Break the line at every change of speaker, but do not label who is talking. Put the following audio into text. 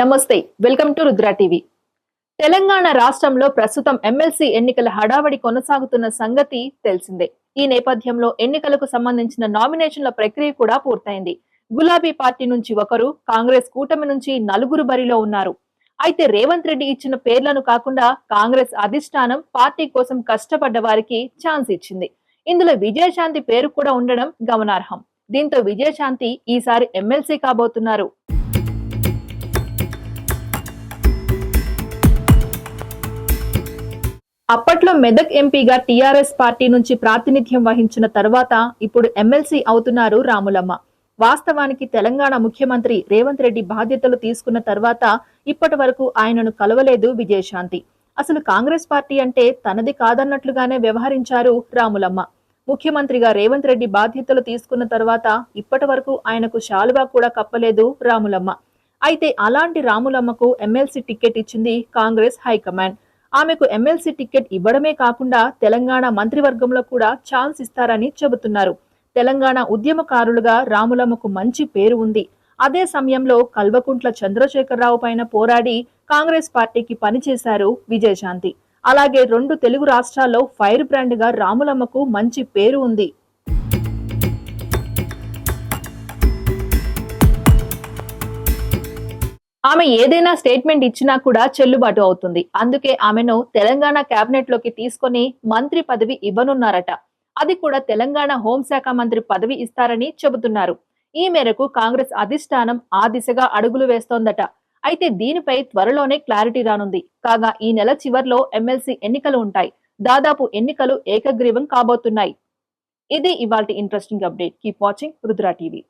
నమస్తే welcome to Rudra TV. Telangana రాష్ట్రంలో ప్రస్తుతం ఎమ్మెల్సీ ఎన్నికల హడావడి కొనసాగుతున్న సంగతి తెలిసిందే. ఈ నేపథ్యంలో ఎన్నికలకు సంబంధించిన నామినేషన్ల ప్రక్రియ కూడా పూర్తయింది. గులాబీ పార్టీ నుంచి ఒకరు కాంగ్రెస్ కూటమి నుంచి నలుగురు బరిలో ఉన్నారు. అయితే రేవంత్ రెడ్డి ఇచ్చిన పేర్లను కాకుండా కాంగ్రెస్ అధిష్టానం పార్టీ కోసం కష్టపడ్డ వారికి ఛాన్స్ ఇచ్చింది. ఇందులో విజయశాంతి పేరు కూడా ఉండడం గమనార్హం. దీంతో విజయశాంతి ఈసారి ఎమ్మెల్సీ కాబోతున్నారు. అప్పట్లో మెదక్ ఎంపీగా టీఆర్ఎస్ పార్టీ నుంచి ప్రాతినిధ్యం వహించిన తర్వాత ఇప్పుడు ఎమ్మెల్సీ అవుతున్నారు రాములమ్మ. వాస్తవానికి తెలంగాణ ముఖ్యమంత్రి రేవంత్ రెడ్డి బాధ్యతలు తీసుకున్న తర్వాత ఇప్పటి వరకు ఆయనను కలవలేదు విజయశాంతి. అసలు కాంగ్రెస్ పార్టీ అంటే తనది కాదన్నట్లుగానే వ్యవహరించారు రాములమ్మ. ముఖ్యమంత్రిగా రేవంత్ రెడ్డి బాధ్యతలు తీసుకున్న తర్వాత ఇప్పటి వరకు ఆయనకు శాలువా కూడా కప్పలేదు రాములమ్మ. అయితే అలాంటి రాములమ్మకు ఎమ్మెల్సీ టికెట్ ఇచ్చింది కాంగ్రెస్ హైకమాండ్. ఆమెకు ఎమ్మెల్సీ టికెట్ ఇవ్వడమే కాకుండా తెలంగాణ మంత్రివర్గంలో కూడా ఛాన్స్ ఇస్తారని చెబుతున్నారు. తెలంగాణ ఉద్యమకారులుగా రాములమ్మకు మంచి పేరు ఉంది. అదే సమయంలో కల్వకుంట్ల చంద్రశేఖరరావు పైన పోరాడి కాంగ్రెస్ పార్టీకి పనిచేశారు విజయశాంతి. అలాగే రెండు తెలుగు రాష్ట్రాల్లో ఫైర్ బ్రాండ్గా రాములమ్మకు మంచి పేరు ఉంది. ఆమె ఏదైనా స్టేట్మెంట్ ఇచ్చినా కూడా చెల్లుబాటు అవుతుంది. అందుకే ఆమెను తెలంగాణ కేబినెట్లోకి తీసుకొని మంత్రి పదవి ఇవ్వనున్నారట. అది కూడా తెలంగాణ హోంశాఖ మంత్రి పదవి ఇస్తారని చెబుతున్నారు. ఈ మేరకు కాంగ్రెస్ అధిష్టానం ఆ దిశగా అడుగులు వేస్తోందట. అయితే దీనిపై త్వరలోనే క్లారిటీ రానుంది. కాగా ఈ నెల చివర్లో ఎమ్మెల్సీ ఎన్నికలు ఉంటాయి. దాదాపు ఎన్నికలు ఏకగ్రీవం కాబోతున్నాయి. ఇది ఇవాల్టి interesting update. Keep watching Rudra TV.